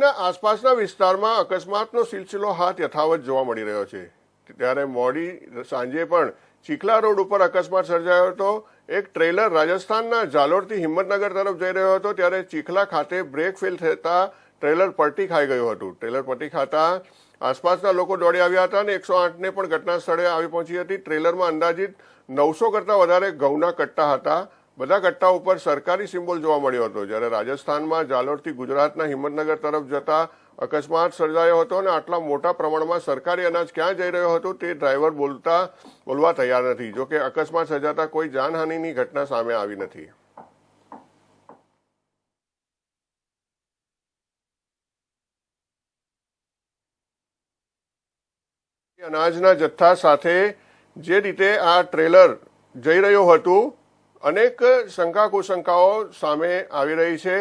મોરબીના આસપાસના વિસ્તારમાં અકસ્માતનો સિલસિલો હાથ યથાવત જોવા મળી રહ્યો છે. ત્યારે મોડી સાંજે પણ ચીખલા રોડ ઉપર અકસ્માત સર્જાયો હતો. એક ટ્રેલર રાજસ્થાનના જાલોરથી હિંમતનગર તરફ જઈ રહ્યો હતો. ત્યારે ચીખલા ખાતે બ્રેક ફેલ થતા ટ્રેલર પલટી ખાઈ ગયું હતું. ટ્રેલર પલટી ખાતા આસપાસના લોકો દોડી આવ્યા હતા અને એકસો આઠને પણ ઘટના સ્થળે આવી પહોંચી હતી. ટ્રેલરમાં અંદાજિત નવસો કરતાં વધારે ઘઉંના કટ્ટા હતા. બધા કટ્ટા ઉપર સરકારી સિમ્બોલ જોવા મળ્યો હતો. જ્યારે રાજસ્થાનમાં જાલોરથી ગુજરાતના હિંમતનગર તરફ જતા અકસ્માત સર્જાયો હતો અને આટલા મોટા પ્રમાણમાં સરકારી અનાજ ક્યાં જઈ રહ્યો હતો તે ડ્રાઈવર બોલતા બોલવા તૈયાર નથી. જોકે અકસ્માત સર્જાતા કોઈ જાનહાનિની ઘટના સામે આવી નથી. અનાજના જથ્થા સાથે જે રીતે આ ટ્રેલર જઈ રહ્યું હતું અનેક શંકા કુશંકાઓ સામે આવી રહી છે.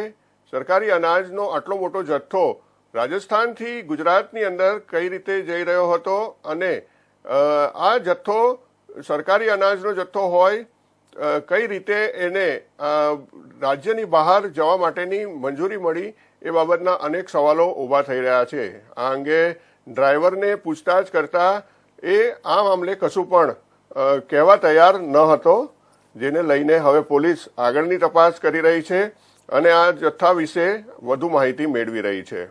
સરકારી અનાજનો આટલો મોટો જથ્થો રાજસ્થાનથી ગુજરાતની અંદર કઈ રીતે જઈ રહ્યો હતો અને આ જથ્થો, સરકારી અનાજનો જથ્થો હોય કઈ રીતે એને રાજ્યની બહાર જવા માટેની મંજૂરી મળી એ બાબતના અનેક સવાલો ઊભા થઈ રહ્યા છે. આ અંગે ડ્રાઈવરને પૂછતાછ કરતા એ આ મામલે કશું પણ કહેવા તૈયાર ન હતો. જેને લઈને હવે પોલીસ આગળની તપાસ કરી રહી છે અને આ જથ્થા વિશે વધુ માહિતી મેળવી રહી છે.